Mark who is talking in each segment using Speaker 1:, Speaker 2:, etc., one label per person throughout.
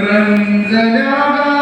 Speaker 1: رمزنا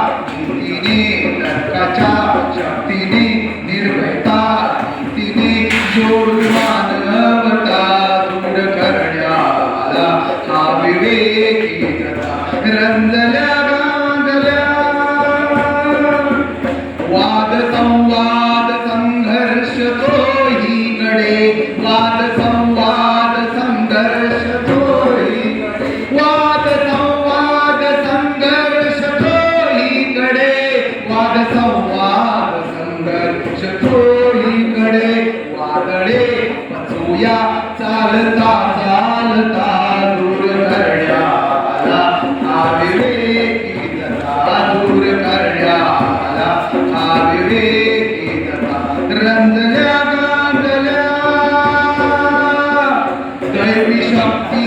Speaker 1: वाद संवाद संघर्ष तोही घडे वाद संवाद संघर्ष तोही वाद संवाद संघर्ष तोही घडे वाद संवाद संघर्ष तोही घडे वादळे पचूया चालत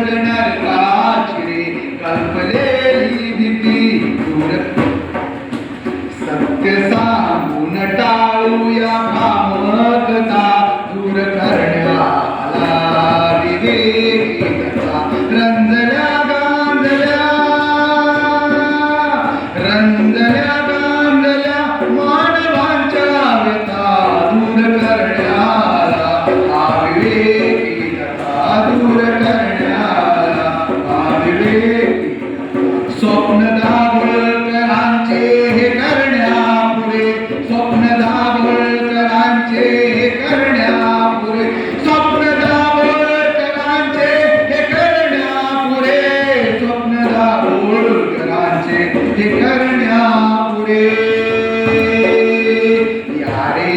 Speaker 1: Gracias.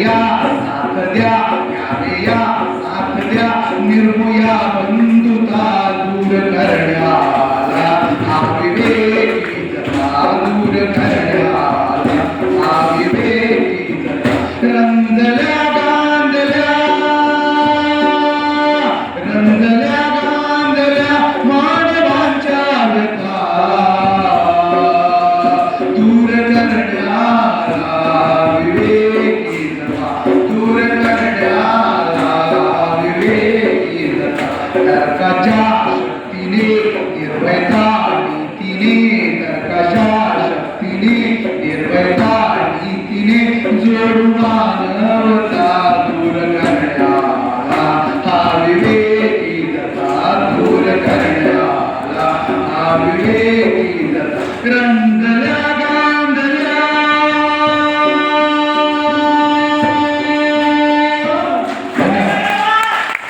Speaker 1: Yeah. शक्तीने निर्भयता नीतीने कर्कशा शक्तीने निर्भयता नीतीने जोडू मानवता दूर करण्याला हा विवेकी दत्ता दूर करण्याला हा विवेकी दत्ता ग्रंथ